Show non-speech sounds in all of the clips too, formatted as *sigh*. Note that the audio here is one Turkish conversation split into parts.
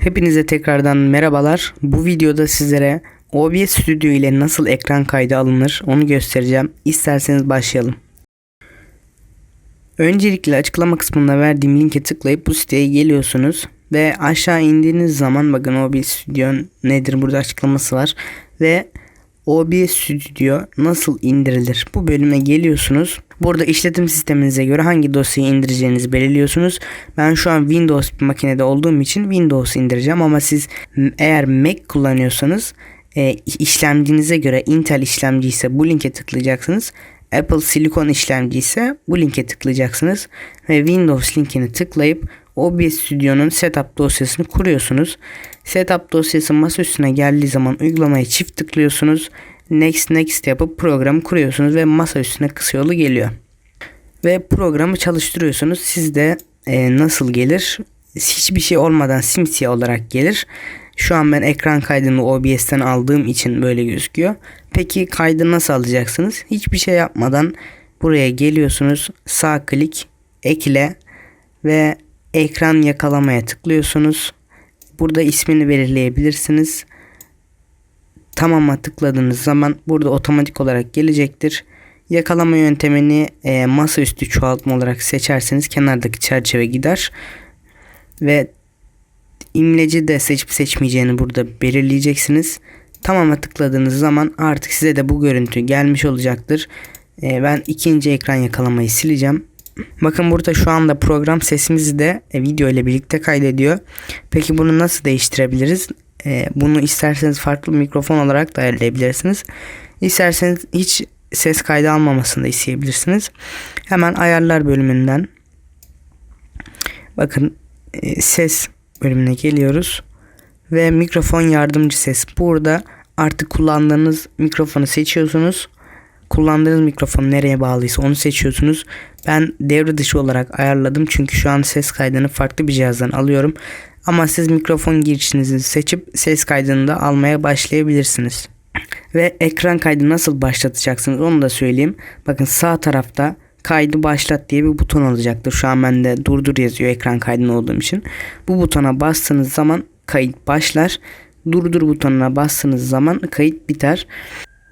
Hepinize tekrardan merhabalar. Bu videoda sizlere OBS Studio ile nasıl ekran kaydı alınır onu göstereceğim. İsterseniz başlayalım. Öncelikle açıklama kısmında verdiğim linke tıklayıp bu siteye geliyorsunuz. Ve aşağı indiğiniz zaman bakın OBS Studio nedir burada açıklaması var. Ve OBS Studio nasıl indirilir? Bu bölüme geliyorsunuz. Burada işletim sisteminize göre hangi dosyayı indireceğinizi belirliyorsunuz. Ben şu an Windows bir makinede olduğum için Windows indireceğim ama siz eğer Mac kullanıyorsanız e, işlemcinize göre Intel işlemci ise bu linke tıklayacaksınız. Apple Silicon işlemci ise bu linke tıklayacaksınız ve Windows linkini tıklayıp OBS Studio'nun setup dosyasını kuruyorsunuz. Setup dosyası masa üstüne geldiği zaman uygulamaya çift tıklıyorsunuz. Next next yapıp programı kuruyorsunuz ve masa üstüne kısa yolu geliyor. Ve programı çalıştırıyorsunuz. Sizde e, nasıl gelir? Hiçbir şey olmadan simsiyah olarak gelir. Şu an ben ekran kaydını OBS'ten aldığım için böyle gözüküyor. Peki kaydı nasıl alacaksınız? Hiçbir şey yapmadan buraya geliyorsunuz. Sağ klik, ekle ve ekran yakalamaya tıklıyorsunuz. Burada ismini belirleyebilirsiniz. Tamam'a tıkladığınız zaman burada otomatik olarak gelecektir. Yakalama yöntemini e, masaüstü çoğaltma olarak seçerseniz kenardaki çerçeve gider. Ve imleci de seçip seçmeyeceğini burada belirleyeceksiniz. Tamam'a tıkladığınız zaman artık size de bu görüntü gelmiş olacaktır. E, ben ikinci ekran yakalamayı sileceğim. Bakın burada şu anda program sesimizi de e, video ile birlikte kaydediyor. Peki bunu nasıl değiştirebiliriz? E, bunu isterseniz farklı mikrofon olarak da ayarlayabilirsiniz. İsterseniz hiç ses kaydı almamasını da isteyebilirsiniz. Hemen ayarlar bölümünden bakın e, ses bölümüne geliyoruz ve mikrofon yardımcı ses. Burada artık kullandığınız mikrofonu seçiyorsunuz. Kullandığınız mikrofon nereye bağlıysa onu seçiyorsunuz. Ben devre dışı olarak ayarladım çünkü şu an ses kaydını farklı bir cihazdan alıyorum. Ama siz mikrofon girişinizi seçip ses kaydını da almaya başlayabilirsiniz. Ve ekran kaydı nasıl başlatacaksınız onu da söyleyeyim. Bakın sağ tarafta kaydı başlat diye bir buton olacaktır. Şu an bende durdur yazıyor ekran kaydında olduğum için. Bu butona bastığınız zaman kayıt başlar. Durdur butonuna bastığınız zaman kayıt biter.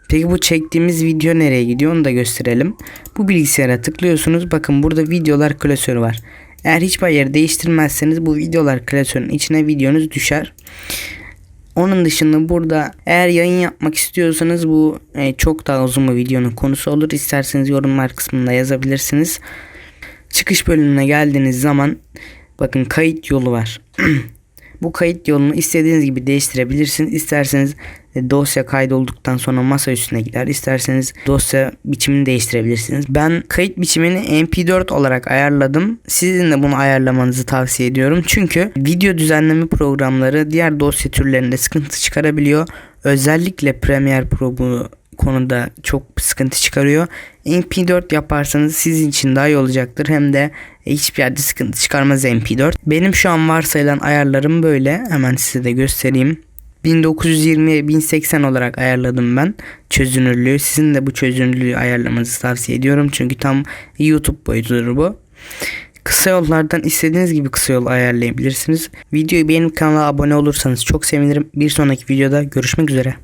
Peki bu çektiğimiz video nereye gidiyor onu da gösterelim. Bu bilgisayara tıklıyorsunuz. Bakın burada videolar klasörü var. Eğer hiçbir yeri değiştirmezseniz bu videolar klasörünün içine videonuz düşer. Onun dışında burada eğer yayın yapmak istiyorsanız bu e, çok daha uzun bir videonun konusu olur. İsterseniz yorumlar kısmında yazabilirsiniz. Çıkış bölümüne geldiğiniz zaman bakın kayıt yolu var. *clears throat* bu kayıt yolunu istediğiniz gibi değiştirebilirsiniz. İsterseniz e, dosya kaydolduktan sonra masa üstüne gider. İsterseniz dosya biçimini değiştirebilirsiniz. Ben kayıt biçimini MP4 olarak ayarladım. Sizin de bunu ayarlamanızı tavsiye ediyorum. Çünkü video düzenleme programları diğer dosya türlerinde sıkıntı çıkarabiliyor. Özellikle Premiere Pro bu konuda çok sıkıntı çıkarıyor. MP4 yaparsanız sizin için daha iyi olacaktır. Hem de hiçbir yerde sıkıntı çıkarmaz MP4. Benim şu an varsayılan ayarlarım böyle. Hemen size de göstereyim. 1920 1080 olarak ayarladım ben çözünürlüğü. Sizin de bu çözünürlüğü ayarlamanızı tavsiye ediyorum. Çünkü tam YouTube boyutudur bu. Kısa yollardan istediğiniz gibi kısa yol ayarlayabilirsiniz. Videoyu beğenip kanala abone olursanız çok sevinirim. Bir sonraki videoda görüşmek üzere.